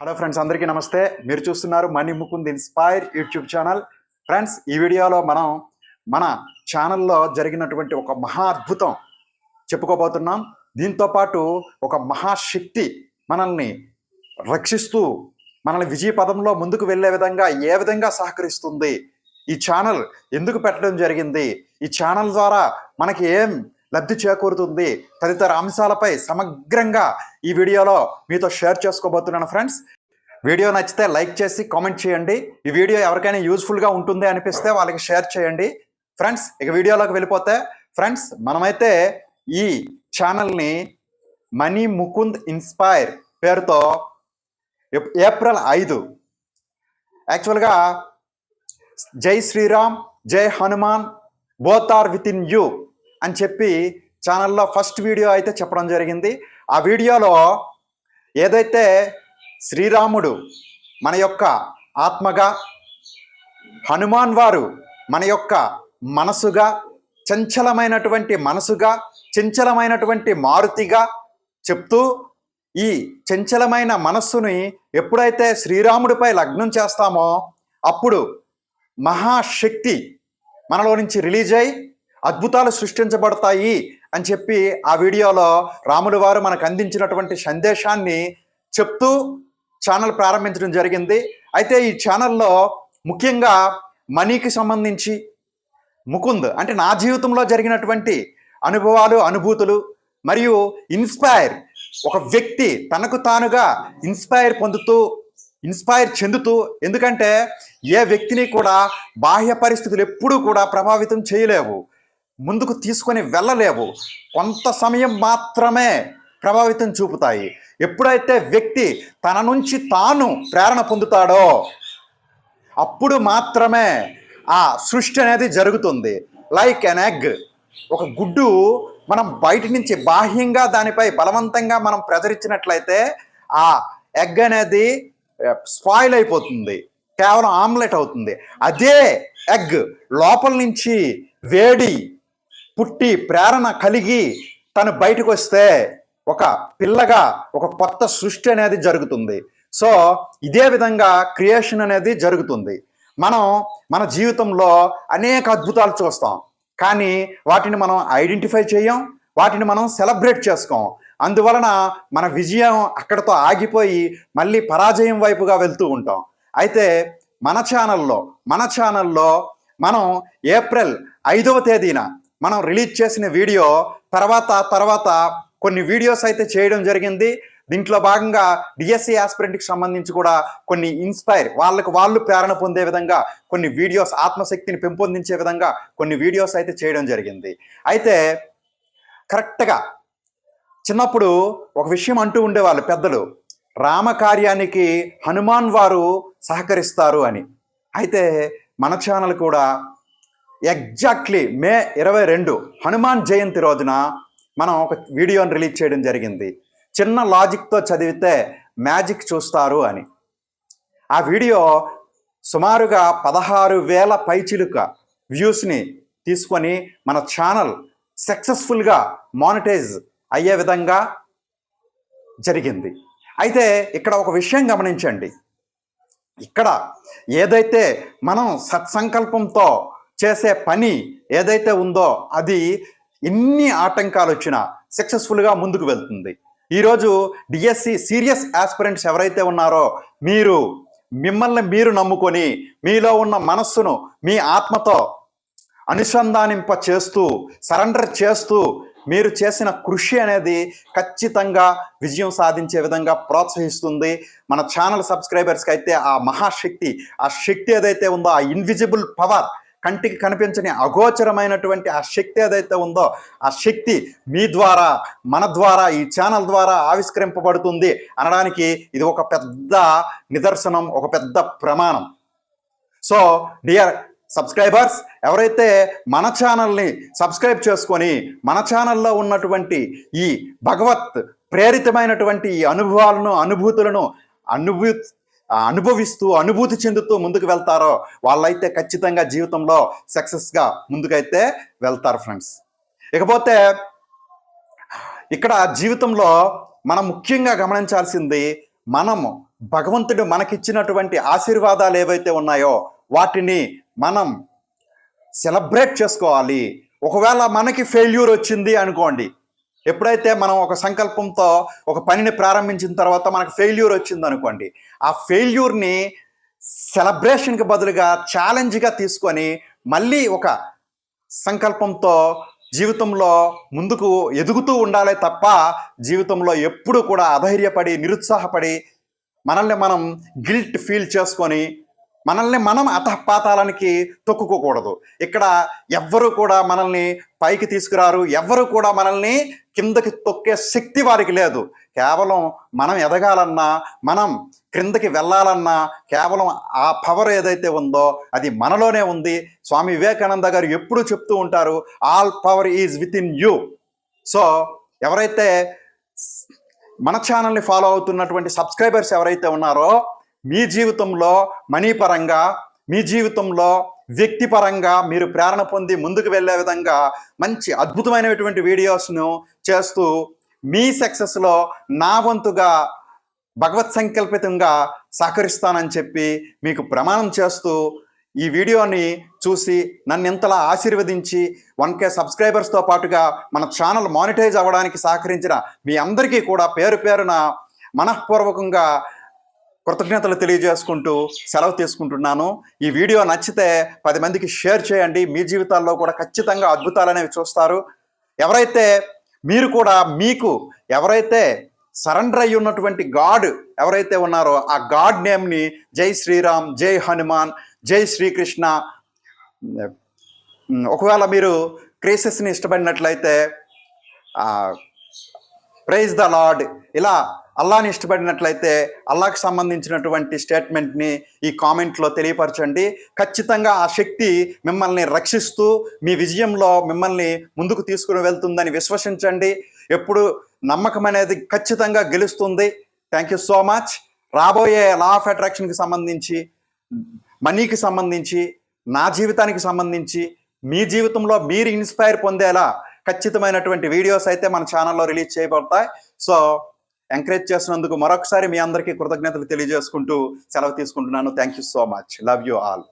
Hello friends అందరికీ నమస్తే. మీరు చూస్తున్నారు money Mukund inspire YouTube channel friends ఈ వీడియోలో మనం మన ఛానల్లో జరిగినటువంటి ఒక మహా అద్భుతం చెప్పుకోబోతున్నాం. దీంతో పాటు ఒక మహాశక్తి మనల్ని రక్షిస్తూ మనల్ని విజయ పదంలో ముందుకు వెళ్ళే విధంగా ఏ విధంగా సహకరిస్తుంది? ఈ ఛానల్ ఎందుకు పెట్టడం జరిగింది? ఈ ఛానల్ ద్వారా మనకి ఏం లబ్ధి చేకూరుతుంది. తదితర అంశాలపై సమగ్రంగా ఈ వీడియోలో మీతో షేర్ చేసుకోబోతున్నాను ఫ్రెండ్స్. వీడియో నచ్చితే లైక్ చేసి కామెంట్ చేయండి. ఈ వీడియో ఎవరికైనా యూస్ఫుల్గా ఉంటుంది అనిపిస్తే వాళ్ళకి షేర్ చేయండి. ఫ్రెండ్స్ ఇక వీడియోలోకి వెళ్ళిపోతే ఫ్రెండ్స్ మనమైతే ఈ ఛానల్ని మనీ ముకుంద్ ఇన్స్పైర్ పేరుతో ఏప్రిల్ ఐదు. యాక్చువల్గా జై శ్రీరామ్ జై Hanuman both are within you. అని చెప్పి ఛానల్లో ఫస్ట్ వీడియో అయితే చెప్పడం జరిగింది. ఆ వీడియోలో ఏదైతే శ్రీరాముడు మన యొక్క ఆత్మగా హనుమాన్ వారు మన యొక్క మనసుగా చంచలమైనటువంటి మనసుగా చంచలమైనటువంటి మారుతిగా చెప్తూ ఈ చంచలమైన మనస్సుని ఎప్పుడైతే శ్రీరాముడిపై లగ్నం చేస్తామో అప్పుడు మహాశక్తి మనలో నుంచి రిలీజ్ అయి అద్భుతాలు సృష్టించబడతాయి అని చెప్పి ఆ వీడియోలో రాములు వారు మనకు అందించినటువంటి సందేశాన్ని చెప్తూ ఛానల్ ప్రారంభించడం జరిగింది. అయితే ఈ ఛానల్లో ముఖ్యంగా మనీకి సంబంధించి ముకుంద్ అంటే నా జీవితంలో జరిగినటువంటి అనుభవాలు అనుభూతులు మరియు ఇన్స్పైర్ ఒక వ్యక్తి తనకు తానుగా ఇన్స్పైర్ పొందుతూ ఇన్స్పైర్ చెందుతూ ఎందుకంటే ఏ వ్యక్తిని కూడా బాహ్య పరిస్థితులు ఎప్పుడూ కూడా ప్రభావితం చేయలేవు. ముందుకు తీసుకొని వెళ్ళలేవు. కొంత సమయం మాత్రమే ప్రభావితం చూపుతాయి. ఎప్పుడైతే వ్యక్తి తన నుంచి తాను ప్రేరణ పొందుతాడో అప్పుడు మాత్రమే ఆ సృష్టి అనేది జరుగుతుంది. లైక్ ఎన్ ఎగ్ ఒక గుడ్డు మనం బయట నుంచి బాహ్యంగా దానిపై బలవంతంగా మనం ప్రజరించినట్లయితే ఆ ఎగ్ అనేది స్పాయిల్ అయిపోతుంది. కేవలం ఆమ్లెట్ అవుతుంది. అదే ఎగ్ లోపల నుంచి వేడి పుట్టి ప్రేరణ కలిగి తను బయటకు వస్తే ఒక పిల్లగా ఒక కొత్త సృష్టి అనేది జరుగుతుంది. సో ఇదే విధంగా క్రియేషన్ అనేది జరుగుతుంది. మనం మన జీవితంలో అనేక అద్భుతాలు చూస్తాం. కానీ వాటిని మనం ఐడెంటిఫై చేయం వాటిని మనం సెలబ్రేట్ చేసుకోం. అందువలన మన విజయం అక్కడతో ఆగిపోయి మళ్ళీ పరాజయం వైపుగా వెళ్తూ ఉంటాం. అయితే మన ఛానల్లో మన ఛానల్లో మనం ఏప్రిల్ ఐదవ తేదీన మనం రిలీజ్ చేసిన వీడియో తర్వాత తర్వాత కొన్ని వీడియోస్ అయితే చేయడం జరిగింది. దీంట్లో భాగంగా డిఎస్సి ఆస్పిరెంట్కి సంబంధించి కూడా కొన్ని ఇన్స్పైర్ వాళ్ళకు వాళ్ళు ప్రేరణ పొందే విధంగా కొన్ని వీడియోస్ ఆత్మశక్తిని పెంపొందించే విధంగా కొన్ని వీడియోస్ అయితే చేయడం జరిగింది. అయితే కరెక్ట్గా చిన్నప్పుడు ఒక విషయం అంటూ ఉండేవాళ్ళు పెద్దలు రామకార్యానికి హనుమాన్ వారు సహకరిస్తారు అని. అయితే మన ఛానల్ కూడా ఎగ్జాక్ట్లీ మే ఇరవై రెండు. హనుమాన్ జయంతి రోజున మనం ఒక వీడియోని రిలీజ్ చేయడం జరిగింది. చిన్న లాజిక్తో చదివితే మ్యాజిక్ చూస్తారు అని. ఆ వీడియో సుమారుగా పదహారు వేల పైచిలుక వ్యూస్ని తీసుకొని మన ఛానల్ సక్సెస్ఫుల్గా మానిటైజ్ అయ్యే విధంగా జరిగింది. అయితే ఇక్కడ ఒక విషయం గమనించండి. ఇక్కడ ఏదైతే మనం సత్సంకల్పంతో చేసే పని ఏదైతే ఉందో అది ఎన్ని ఆటంకాలు వచ్చినా సక్సెస్ఫుల్గా ముందుకు వెళ్తుంది. ఈరోజు డిఎస్సి సీరియస్ ఆస్పిరెంట్స్ ఎవరైతే ఉన్నారో మీరు మిమ్మల్ని మీరు నమ్ముకొని మీలో ఉన్న మనస్సును మీ ఆత్మతో అనుసంధానింప చేస్తూ సరెండర్ చేస్తూ మీరు చేసిన కృషి అనేది ఖచ్చితంగా విజయం సాధించే విధంగా ప్రోత్సహిస్తుంది. మన ఛానల్ సబ్స్క్రైబర్స్కి అయితే ఆ మహాశక్తి ఆ శక్తి ఏదైతే ఉందో ఆ ఇన్విజిబుల్ పవర్ కంటికి కనిపించని అగోచరమైనటువంటి ఆ శక్తి ఏదైతే ఉందో ఆ శక్తి మీ ద్వారా మన ద్వారా ఈ ఛానల్ ద్వారా ఆవిష్కరింపబడుతుంది అనడానికి ఇది ఒక పెద్ద నిదర్శనం ఒక పెద్ద ప్రమాణం. సో డియర్ సబ్స్క్రైబర్స్ ఎవరైతే మన ఛానల్ని సబ్స్క్రైబ్ చేసుకొని మన ఛానల్లో ఉన్నటువంటి ఈ భగవత్ ప్రేరితమైనటువంటి ఈ అనుభవాలను అనుభూతులను అనుభూ అనుభవిస్తూ అనుభూతి చెందుతూ ముందుకు వెళ్తారో వాళ్ళైతే ఖచ్చితంగా జీవితంలో సక్సెస్గా ముందుకైతే వెళ్తారు ఫ్రెండ్స్. ఇకపోతే ఇక్కడ జీవితంలో మనం ముఖ్యంగా గమనించాల్సింది మనము భగవంతుడు మనకిచ్చినటువంటి ఆశీర్వాదాలు ఏవైతే ఉన్నాయో వాటిని మనం సెలబ్రేట్ చేసుకోవాలి. ఒకవేళ మనకి ఫెయిల్యూర్ వచ్చింది అనుకోండి ఎప్పుడైతే మనం ఒక సంకల్పంతో ఒక పనిని ప్రారంభించిన తర్వాత మనకు ఫెయిల్యూర్ వచ్చింది అనుకోండి ఆ ఫెయిల్యూర్ని సెలబ్రేషన్కి బదులుగా ఛాలెంజ్గా తీసుకొని మళ్ళీ ఒక సంకల్పంతో జీవితంలో ముందుకు ఎదుగుతూ ఉండాలే తప్ప జీవితంలో ఎప్పుడు కూడా అధైర్యపడి నిరుత్సాహపడి మనల్ని మనం గిల్ట్ ఫీల్ చేసుకొని మనల్ని మనం అతపాతాలనికి తొక్కుకోకూడదు. ఇక్కడ ఎవ్వరు కూడా మనల్ని పైకి తీసుకురారు ఎవ్వరు కూడా మనల్ని కిందకి తొక్కే శక్తి వారికి లేదు. కేవలం మనం ఎదగాలన్నా మనం క్రిందకి వెళ్ళాలన్నా కేవలం ఆ పవర్ ఏదైతే ఉందో అది మనలోనే ఉంది. స్వామి వివేకానంద గారు ఎప్పుడూ చెప్తూ ఉంటారు all power is within you so ఎవరైతే మన ఛానల్ని ఫాలో అవుతున్నటువంటి సబ్స్క్రైబర్స్ ఎవరైతే ఉన్నారో మీ జీవితంలో మనీ పరంగా మీ జీవితంలో వ్యక్తిపరంగా మీరు ప్రేరణ పొంది ముందుకు వెళ్ళే విధంగా మంచి అద్భుతమైనటువంటి వీడియోస్ను చేస్తూ మీ సక్సెస్లో నా వంతుగా భగవత్ సంకల్పితంగా సహకరిస్తానని చెప్పి మీకు ప్రమాణం చేస్తూ ఈ వీడియోని చూసి నన్ను ఇంతలా ఆశీర్వదించి వన్ కే సబ్స్క్రైబర్స్తో పాటుగా మన ఛానల్ మానిటైజ్ అవ్వడానికి సహకరించిన మీ అందరికీ కూడా పేరు పేరున మనఃపూర్వకంగా కృతజ్ఞతలు తెలియజేసుకుంటూ సెలవు తీసుకుంటున్నాను. ఈ వీడియో నచ్చితే పది మందికి షేర్ చేయండి. మీ జీవితాల్లో కూడా ఖచ్చితంగా అద్భుతాలు అనేవి చూస్తారు. ఎవరైతే మీరు కూడా మీకు ఎవరైతే సరెండర్ అయి ఉన్నటువంటి గాడ్ ఎవరైతే ఉన్నారో ఆ గాడ్ నేమ్ని జై శ్రీరామ్ జై హనుమాన్ జై శ్రీకృష్ణ ఒకవేళ మీరు క్రేసెస్ని ఇష్టపడినట్లయితే ప్రైజ్ ద లార్డ్. ఇలా అల్లాని ఇష్టపడినట్లయితే అల్లాకు సంబంధించినటువంటి స్టేట్మెంట్ని ఈ కామెంట్లో తెలియపరచండి. ఖచ్చితంగా ఆ శక్తి మిమ్మల్ని రక్షిస్తూ మీ విజయంలో మిమ్మల్ని ముందుకు తీసుకుని వెళ్తుందని విశ్వసించండి. ఎప్పుడు నమ్మకం అనేది ఖచ్చితంగా గెలుస్తుంది. థ్యాంక్ యూ సో మచ్ రాబోయే లా ఆఫ్ అట్రాక్షన్కి సంబంధించి మనీకి సంబంధించి నా జీవితానికి సంబంధించి మీ జీవితంలో మీరు ఇన్స్పైర్ పొందేలా ఖచ్చితమైనటువంటి వీడియోస్ అయితే మన ఛానల్లో రిలీజ్ చేయబడతాయి. సో ఎంకరేజ్ చేసినందుకు మరొకసారి మీ అందరికీ కృతజ్ఞతలు తెలియజేసుకుంటూ సెలవు తీసుకుంటున్నాను. Thank you so much love you all